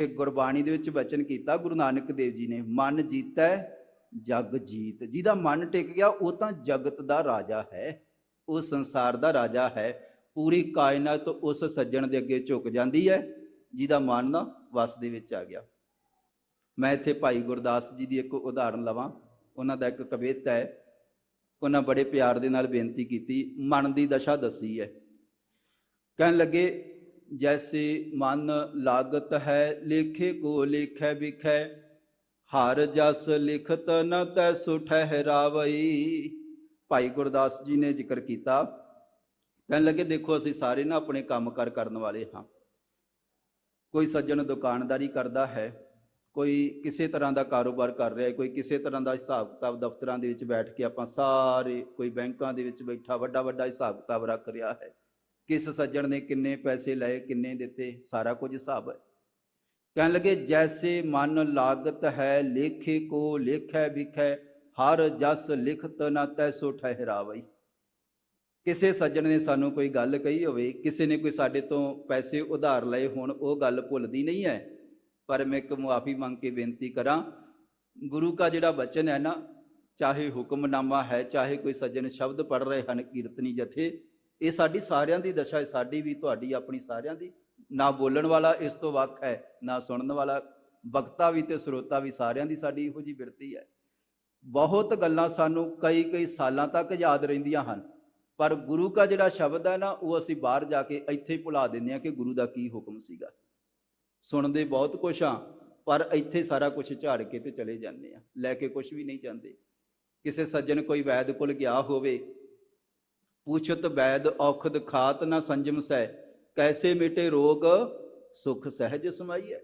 ਇਹ ਗੁਰਬਾਣੀ ਦੇ ਵਿੱਚ ਬਚਨ ਕੀਤਾ, ਗੁਰੂ ਨਾਨਕ ਦੇਵ ਜੀ ਨੇ, ਮਨ ਜੀਤੈ, ਜਗ ਜੀਤ। ਜਿਹਦਾ ਮਨ ਟਿਕ ਗਿਆ, ਉਹ ਤਾਂ ਜਗਤ ਦਾ ਰਾਜਾ ਹੈ, ਉਹ ਸੰਸਾਰ ਦਾ ਰਾਜਾ ਹੈ। ਪੂਰੀ ਕਾਇਨਾਤ ਉਸ ਸੱਜਣ ਦੇ ਅੱਗੇ ਝੁਕ ਜਾਂਦੀ ਹੈ, ਜਿਹਦਾ ਮਨ ਨਾ ਵਸ ਦੇ ਵਿੱਚ ਆ ਗਿਆ। ਮੈਂ ਇੱਥੇ ਭਾਈ ਗੁਰਦਾਸ ਜੀ ਦੀ ਇੱਕ ਉਦਾਹਰਣ ਲਵਾਂ। ਉਹਨਾਂ ਦਾ ਇੱਕ ਕਵਿਤਾ ਹੈ। ਉਹਨਾਂ ਬੜੇ ਪਿਆਰ ਦੇ ਨਾਲ ਬੇਨਤੀ ਕੀਤੀ, ਮਨ ਦੀ ਦਸ਼ਾ ਦੱਸੀ ਹੈ। ਕਹਿਣ ਲੱਗੇ ਜੈਸੇ ਮਨ ਲਾਗਤ ਹੈ, ਲੇਖੇ ਕੋ ਲੇਖੈ ਵਿਖੈ। ਹਰ ਜਸ ਲਿਖਤ ਨ ਤੈ ਸੁ ਠਹਿਰਾਵਈ ਭਾਈ ਗੁਰਦਾਸ ਜੀ ਨੇ ਜ਼ਿਕਰ ਕੀਤਾ। ਕਹਿਣ ਲੱਗੇ, ਦੇਖੋ, ਅਸੀਂ ਸਾਰੇ ਨਾ ਆਪਣੇ ਕੰਮ ਕਾਰ ਕਰਨ ਵਾਲੇ ਹਾਂ। ਕੋਈ ਸੱਜਣ ਦੁਕਾਨਦਾਰੀ ਕਰਦਾ ਹੈ, ਕੋਈ ਕਿਸੇ ਤਰ੍ਹਾਂ ਦਾ ਕਾਰੋਬਾਰ ਕਰ ਰਿਹਾ ਹੈ, ਕੋਈ ਕਿਸੇ ਤਰ੍ਹਾਂ ਦਾ ਹਿਸਾਬ ਕਿਤਾਬ ਦਫ਼ਤਰਾਂ ਦੇ ਵਿੱਚ ਬੈਠ ਕੇ ਆਪਾਂ ਸਾਰੇ ਕੋਈ ਬੈਂਕਾਂ ਦੇ ਵਿੱਚ ਬੈਠਾ ਵੱਡਾ ਵੱਡਾ ਹਿਸਾਬ ਕਿਤਾਬ ਰੱਖ ਰਿਹਾ ਹੈ। ਕਿਸ ਸੱਜਣ ਨੇ ਕਿੰਨੇ ਪੈਸੇ ਲਏ, ਕਿੰਨੇ ਦਿੱਤੇ, ਸਾਰਾ ਕੁਝ ਹਿਸਾਬ ਹੈ। ਕਹਿਣ ਲੱਗੇ, ਜੈਸੇ ਮਨ ਲਾਗਤ ਹੈ, ਲੇਖੇ ਕੋ ਲੇਖੈ ਵਿਖੈ, ਹਰ ਜਸ ਲਿਖਤ ਨਾ ਤੈਸੋ ਠਹਿਰਾਵਈ। ਕਿਸੇ ਸੱਜਣ ਨੇ ਸਾਨੂੰ ਕੋਈ ਗੱਲ ਕਹੀ ਹੋਵੇ, ਕਿਸੇ ਨੇ ਕੋਈ ਸਾਡੇ ਤੋਂ ਪੈਸੇ ਉਧਾਰ ਲਏ ਹੋਣ, ਉਹ ਗੱਲ ਭੁੱਲਦੀ ਨਹੀਂ ਹੈ। ਪਰ ਮੈਂ ਇੱਕ ਮੁਆਫੀ ਮੰਗ ਕੇ ਬੇਨਤੀ ਕਰਾਂ, ਗੁਰੂ ਦਾ ਜਿਹੜਾ ਬਚਨ ਹੈ ਨਾ, ਚਾਹੇ ਹੁਕਮਨਾਮਾ ਹੈ, ਚਾਹੇ ਕੋਈ ਸੱਜਣ ਸ਼ਬਦ ਪੜ ਰਹੇ ਹਨ, ਕੀਰਤਨੀ ਜਥੇ ਇਹ ਸਾਡੀ ਸਾਰਿਆਂ ਦੀ ਦਸ਼ਾ ਹੈ, ਸਾਡੀ ਵੀ, ਤੁਹਾਡੀ, ਆਪਣੀ ਸਾਰਿਆਂ ਦੀ। ਨਾ ਬੋਲਣ ਵਾਲਾ ਇਸ ਤੋਂ ਵੱਖ ਹੈ, ਨਾ ਸੁਣਨ ਵਾਲਾ। ਵਕਤਾ ਵੀ ਤੇ ਸਰੋਤਾ ਵੀ ਸਾਰਿਆਂ ਦੀ ਸਾਡੀ ਇਹੋ ਜੀ ਬਿਰਤੀ ਹੈ। ਬਹੁਤ ਗੱਲਾਂ ਸਾਨੂੰ ਕਈ ਕਈ ਸਾਲਾਂ ਤੱਕ ਯਾਦ ਰਹਿੰਦੀਆਂ ਹਨ। ਪਰ ਗੁਰੂ ਦਾ ਜਿਹੜਾ ਸ਼ਬਦ ਹੈ ਨਾ, ਉਹ ਅਸੀਂ ਬਾਹਰ ਜਾ ਕੇ ਇੱਥੇ ਹੀ ਭੁਲਾ ਦਿੰਦੇ ਹਾਂ ਕਿ ਗੁਰੂ ਦਾ ਕੀ ਹੁਕਮ ਸੀਗਾ। ਸੁਣਦੇ ਬਹੁਤ ਕੁਛ ਆ ਪਰ ਇੱਥੇ ਸਾਰਾ ਕੁਝ ਝਾੜ ਕੇ ਤੇ ਚਲੇ ਜਾਂਦੇ ਆ ਲੈ ਕੇ ਕੁਝ ਵੀ ਨਹੀਂ ਜਾਂਦੇ। ਕਿਸੇ ਸੱਜਣ ਕੋਈ ਵੈਦ ਕੋਲ ਗਿਆ ਹੋਵੇ ਪੁੱਛਤ ਵੈਦ ਔਖਦ ਖਾਤ ਨਾ ਸੰਜਮ ਸਹਿ, ਕੈਸੇ ਮਿਟੇ ਰੋਗ ਸੁਖ ਸਹਿਜ ਸਮਾਈਐ?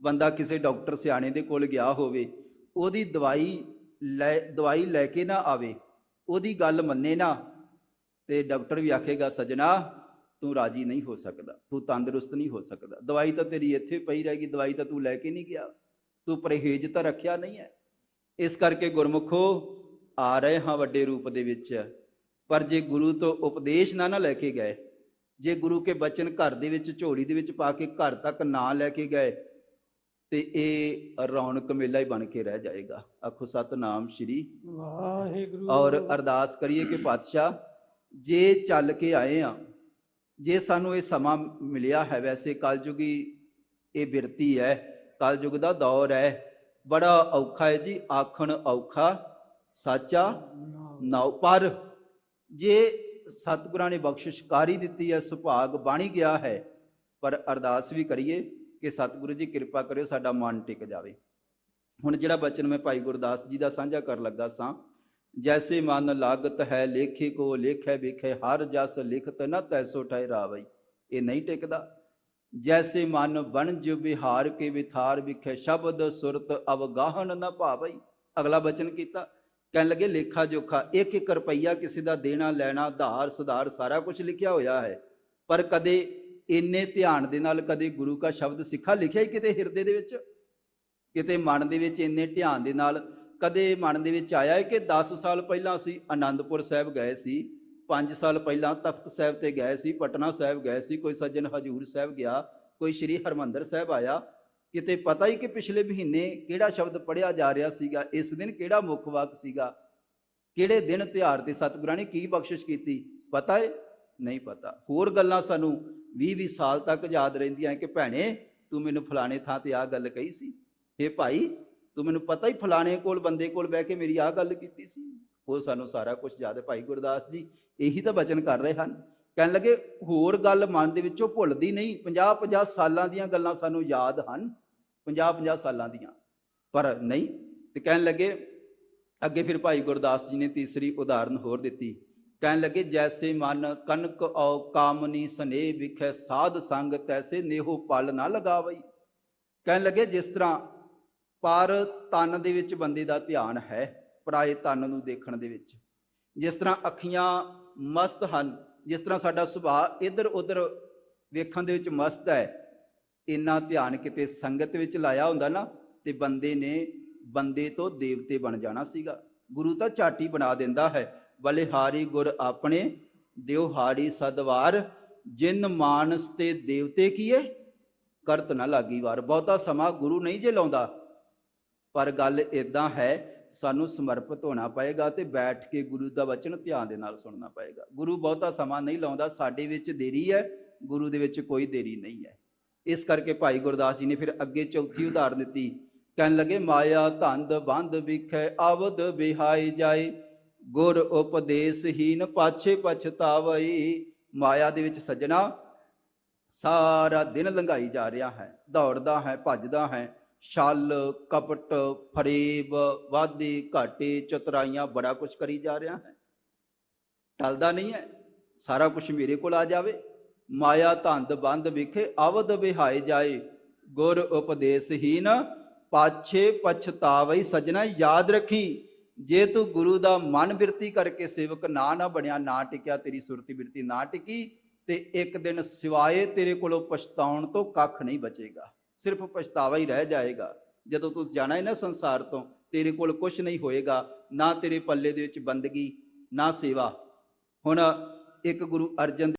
ਬੰਦਾ ਕਿਸੇ ਡਾਕਟਰ ਸਿਆਣੇ ਦੇ ਕੋਲ ਗਿਆ ਹੋਵੇ, ਉਹਦੀ ਦਵਾਈ ਲੈ ਦਵਾਈ ਲੈ ਕੇ ਨਾ ਆਵੇ, ਉਹਦੀ ਗੱਲ ਮੰਨੇ ਨਾ, ਤੇ ਡਾਕਟਰ ਵੀ ਆਖੇਗਾ, ਸਜਣਾ, ਤੂੰ ਰਾਜੀ ਨਹੀਂ ਹੋ ਸਕਦਾ, ਤੂੰ ਤੰਦਰੁਸਤ ਨਹੀਂ ਹੋ ਸਕਦਾ, ਦਵਾਈ ਤਾਂ ਤੇਰੀ ਇੱਥੇ ਪਈ ਰਹੇਗੀ ਦਵਾਈ ਤਾਂ ਤੂੰ ਲੈ ਕੇ ਨਹੀਂ ਗਿਆ, ਤੂੰ ਪਰਹੇਜ਼ ਤਾਂ ਰੱਖਿਆ ਨਹੀਂ ਹੈ। ਇਸ ਕਰਕੇ ਗੁਰਮੁਖੋ ਆ ਰਹੇ ਹਾਂ ਵੱਡੇ ਰੂਪ ਦੇ ਵਿੱਚ। ਪਰ ਜੇ ਗੁਰੂ ਤੋਂ ਉਪਦੇਸ਼ ਨਾ ਨਾ ਲੈ ਕੇ ਗਏ ਜੇ ਗੁਰੂ ਕੇ ਬਚਨ ਘਰ ਦੇ ਵਿੱਚ ਝੋਲੀ ਦੇ ਵਿੱਚ ਪਾ ਕੇ ਘਰ ਤੱਕ ਨਾ ਲੈ ਕੇ ਗਏ ਤੇ ਇਹ ਰੌਣਕ ਮੇਲਾ ਹੀ ਬਣ ਕੇ ਰਹਿ ਜਾਏਗਾ। ਆਖੋ ਸਤਨਾਮ ਸ਼੍ਰੀ ਵਾਹਿਗੁਰੂ। ਔਰ ਅਰਦਾਸ ਕਰੀਏ ਕਿ ਪਾਤਸ਼ਾਹ ਜੇ ਚੱਲ ਕੇ ਆਏ ਆ ਜੇ ਸਾਨੂੰ ਇਹ ਸਮਾਂ ਮਿਲਿਆ ਹੈ ਵੈਸੇ ਕਲਯੁਗੀ ਇਹ ਬਿਰਤੀ ਹੈ ਕਲਯੁਗ ਦਾ ਦੌਰ ਹੈ ਬੜਾ ਔਖਾ ਹੈ ਜੀ ਆਖਣ ਔਖਾ ਸਾਚਾ ਨਾਉ ਪਰ ਜੇ ਸਤਿਗੁਰਾਂ ਨੇ ਬਖਸ਼ਿਸ਼ਕਾਰੀ ਦਿੱਤੀ ਹੈ, ਸੁਭਾਗ ਬਾਣੀ ਗਿਆ ਹੈ, ਪਰ ਅਰਦਾਸ ਵੀ ਕਰੀਏ ਕਿ ਸਤਿਗੁਰੂ ਜੀ ਕਿਰਪਾ ਕਰਿਓ ਸਾਡਾ ਮਨ ਟਿਕ ਜਾਵੇ। ਹੁਣ ਜਿਹੜਾ ਬਚਨ ਮੈਂ ਭਾਈ ਗੁਰਦਾਸ ਜੀ ਦਾ ਸਾਂਝਾ ਕਰਨ ਲੱਗਾ ਸਾਂ, ਜੈਸੇ ਮਨ ਲਾਗਤ ਹੈ ਲੇਖੇ ਕੋ ਲੇਖੈ ਵਿਖੇ, ਹਰ ਜਸ ਲਿਖਤ ਨ ਤੈਸੋ ਠਹਿਰਾਵਈ ਇਹ ਨਹੀਂ ਟਿਕਦਾ। ਜੈਸੇ ਮਨ ਵਣਜ ਵਿਹਾਰ ਕੇ ਵਿਥਾਰ ਵਿਖੇ, ਸ਼ਬਦ ਸੁਰਤ ਅਵਗਾਹਨ ਨ ਭਾਵਈ। ਅਗਲਾ ਬਚਨ ਕੀਤਾ ਕਹਿਣ ਲੱਗੇ, ਲੇਖਾ ਜੋਖਾ, ਇੱਕ ਇੱਕ ਰੁਪਈਆ ਕਿਸੇ ਦਾ ਦੇਣਾ, ਲੈਣਾ ਆਧਾਰ ਸੁਧਾਰ, ਸਾਰਾ ਕੁਝ ਲਿਖਿਆ ਹੋਇਆ ਹੈ। ਪਰ ਕਦੇ ਇੰਨੇ ਧਿਆਨ ਦੇ ਨਾਲ ਕਦੇ ਗੁਰੂ ਦਾ ਸ਼ਬਦ ਸਿੱਖਾ ਲਿਖਿਆ ਹੀ ਕਿਤੇ ਹਿਰਦੇ ਦੇ ਵਿੱਚ? ਕਿਤੇ ਮਨ ਦੇ ਵਿੱਚ ਇੰਨੇ ਧਿਆਨ ਦੇ ਨਾਲ ਕਦੇ ਮਨ ਦੇ ਵਿੱਚ ਆਇਆ ਹੈ ਕਿ 10 ਸਾਲ ਪਹਿਲਾਂ ਅਸੀਂ ਆਨੰਦਪੁਰ ਸਾਹਿਬ ਗਏ ਸੀ 5 ਸਾਲ ਪਹਿਲਾਂ ਤਖਤ ਸਾਹਿਬ ਤੇ ਗਏ ਸੀ, ਪਟਨਾ ਸਾਹਿਬ ਗਏ ਸੀ, ਕੋਈ ਸੱਜਣ ਹਜੂਰ ਸਾਹਿਬ ਗਿਆ, ਕੋਈ ਸ੍ਰੀ ਹਰਮੰਦਰ ਸਾਹਿਬ ਆਇਆ ਕਿਤੇ ਪਤਾ ਹੀ ਕਿ ਪਿਛਲੇ ਮਹੀਨੇ ਕਿਹੜਾ ਸ਼ਬਦ ਪੜਿਆ ਜਾ ਰਿਹਾ ਸੀਗਾ, ਇਸ ਦਿਨ ਕਿਹੜਾ ਮੁੱਖ ਵਾਕ ਸੀਗਾ, ਕਿਹੜੇ ਦਿਨ ਤਿਉਹਾਰ ਤੇ ਸਤਿਗੁਰਾਂ ਨੇ ਕੀ ਬਖਸ਼ਿਸ਼ ਕੀਤੀ, ਪਤਾ ਹੈ? ਨਹੀਂ ਪਤਾ। ਹੋਰ ਗੱਲਾਂ ਸਾਨੂੰ 20-20 ਸਾਲ ਤੱਕ ਯਾਦ ਰਹਿੰਦੀਆਂ ਕਿ ਭੈਣੇ, ਤੂੰ ਮੈਨੂੰ ਫਲਾਣੇ ਥਾਂ ਤੇ ਆਹ ਗੱਲ ਕਹੀ ਸੀ। ਇਹ ਭਾਈ, ਤੂੰ ਮੈਨੂੰ ਪਤਾ ਹੀ ਫਲਾਣੇ ਕੋਲ, ਬੰਦੇ ਕੋਲ ਬਹਿ ਕੇ ਮੇਰੀ ਆਹ ਗੱਲ ਕੀਤੀ ਸੀ। ਉਹ ਸਾਨੂੰ ਸਾਰਾ ਕੁਝ ਯਾਦ ਹੈ। ਭਾਈ ਗੁਰਦਾਸ ਜੀ, ਇਹੀ ਤਾਂ ਬਚਨ ਕਰ ਰਹੇ ਹਨ। ਕਹਿਣ ਲੱਗੇ, ਹੋਰ ਗੱਲ ਮਨ ਦੇ ਵਿੱਚੋਂ ਭੁੱਲਦੀ ਨਹੀਂ। 50 50 ਸਾਲਾਂ ਦੀਆਂ ਗੱਲਾਂ ਸਾਨੂੰ ਯਾਦ ਹਨ 50 50 ਸਾਲਾਂ ਦੀਆਂ। ਪਰ ਨਹੀਂ, ਤੇ ਕਹਿਣ ਲੱਗੇ, ਅੱਗੇ ਫਿਰ ਭਾਈ ਗੁਰਦਾਸ ਜੀ ਨੇ ਤੀਸਰੀ ਉਦਾਹਰਨ ਹੋਰ ਦਿੱਤੀ। ਕਹਿਣ ਲੱਗੇ, ਜੈਸੇ ਮਨ ਕਨਕ ਔ ਕਾਮਨੀ ਸਨੇਹ ਵਿਖੇ, ਸਾਧ ਸੰਗ ਤੈਸੇ ਨੇਹੋ ਪਲ ਨਾ ਲਗਾਵਈ। ਕਹਿਣ ਲੱਗੇ, ਜਿਸ ਤਰ੍ਹਾਂ ਪਰ ਤਨ ਦੇ ਵਿੱਚ ਬੰਦੇ ਦਾ ਧਿਆਨ ਹੈ, ਪਰਾਏ ਤਨ ਨੂੰ ਦੇਖਣ ਦੇ ਵਿੱਚ। ਜਿਸ ਤਰ੍ਹਾਂ ਅੱਖੀਆਂ ਮਸਤ ਹਨ ਜਿਸ ਤਰ੍ਹਾਂ ਸਾਡਾ ਸੁਭਾਅ ਇੱਧਰ ਉੱਧਰ ਵੇਖਣ ਦੇ ਵਿੱਚ ਮਸਤ ਹੈ, ਇੰਨਾ ਧਿਆਨ ਕਿਤੇ ਸੰਗਤ ਵਿੱਚ ਲਾਇਆ ਹੁੰਦਾ ਨਾ, ਤੇ ਬੰਦੇ ਨੇ ਬੰਦੇ ਤੋਂ ਦੇਵਤੇ ਬਣ ਜਾਣਾ ਸੀਗਾ। ਗੁਰੂ ਤਾਂ ਝਾਟੀ ਬਣਾ ਦਿੰਦਾ ਹੈ, ਬਲਿਹਾਰੀ ਗੁਰ ਆਪਣੇ ਦਿਓਹਾਰੀ ਸਦਵਾਰ, ਜਿਨ ਮਾਨਸ ਤੇ ਦੇਵਤੇ ਕੀਏ ਕਰਤ ਨਾ ਲਾਗੀ ਵਾਰ। ਬਹੁਤਾ ਸਮਾਂ ਗੁਰੂ ਨਹੀਂ ਜੇ ਲਾਉਂਦਾ। ਪਰ ਗੱਲ ਇਦਾਂ ਹੈ ਸਾਨੂੰ ਸਮਰਪਿਤ ਹੋਣਾ ਪਏਗਾ ਤੇ ਬੈਠ ਕੇ ਗੁਰੂ ਦਾ ਵਚਨ ਧਿਆਨ ਦੇ ਨਾਲ ਸੁਣਨਾ ਪਏਗਾ। ਗੁਰੂ ਬਹੁਤਾ ਸਮਾਂ ਨਹੀਂ ਲਾਉਂਦਾ, ਸਾਡੇ ਵਿੱਚ ਦੇਰੀ ਹੈ, ਗੁਰੂ ਦੇ ਵਿੱਚ ਕੋਈ ਦੇਰੀ ਨਹੀਂ ਹੈ। ਇਸ ਕਰਕੇ ਭਾਈ ਗੁਰਦਾਸ ਜੀ ਨੇ ਫਿਰ ਅੱਗੇ ਚੌਥੀ ਉਦਾਹਰਨ ਦਿੱਤੀ। ਕਹਿਣ ਲੱਗੇ, ਮਾਇਆ ਧੰਦ ਬੰਦ ਵਿਖੇ ਆਵਦ ਬਿਹਾਈ ਜਾਏ, ਗੁਰ ਉਪਦੇਸਹੀਨ ਪਾਛੇ ਪਛਤਾਵਈ। ਮਾਇਆ ਦੇ ਵਿੱਚ ਸੱਜਣਾ, ਸਾਰਾ ਦਿਨ ਲੰਘਾਈ ਜਾ ਰਿਹਾ ਹੈ, ਦੌੜਦਾ ਹੈ, ਭੱਜਦਾ ਹੈ। ਛਲ, ਕਪਟ, ਫਰੇਬ ਵਾਦੀ ਘਾਟੇ, ਚਤਰਾਈਆਂ ਬੜਾ ਕੁਝ ਕਰੀ ਜਾ ਰਿਹਾ ਹੈ। ਟਲਦਾ ਨਹੀਂ ਹੈ, ਸਾਰਾ ਕੁਝ ਮੇਰੇ ਕੋਲ ਆ ਜਾਵੇ। ਮਾਇਆ ਧੰਦ ਬੰਦ ਵਿਖੇ ਅਵਦ ਵਿਹਾਏ ਜਾਏ। ਗੁਰ ਉਪਦੇਸਹੀਨ ਪਾਛੇ ਪਛਤਾਵਈ ਸਜਣਾ ਯਾਦ ਰੱਖੀ। ਜੇ ਤੂੰ ਗੁਰੂ ਦਾ ਮਨ ਬਿਰਤੀ ਕਰਕੇ ਸੇਵਕ ਨਾ ਨਾ ਬਣਿਆ, ਨਾ ਟਿਕਿਆ ਤੇਰੀ ਸੁਰਤੀ ਬਿਰਤੀ ਨਾ ਟਿਕੀ, ਤੇ ਇੱਕ ਦਿਨ ਸਿਵਾਏ ਤੇਰੇ ਕੋਲੋਂ ਪਛਤਾਉਣ ਤੋਂ ਕੱਖ ਨਹੀਂ ਬਚੇਗਾ। ਸਿਰਫ ਪਛਤਾਵਾ ਹੀ ਰਹਿ ਜਾਏਗਾ। ਜਦੋਂ ਤੂੰ ਜਾਣਾ ਹੈ ਨਾ ਸੰਸਾਰ ਤੋਂ, ਤੇਰੇ ਕੋਲ ਕੁਝ ਨਹੀਂ ਹੋਏਗਾ, ਨਾ ਤੇਰੇ ਪੱਲੇ ਦੇ ਵਿੱਚ ਬੰਦਗੀ, ਨਾ ਸੇਵਾ। ਹੁਣ ਇੱਕ ਗੁਰੂ ਅਰਜਨ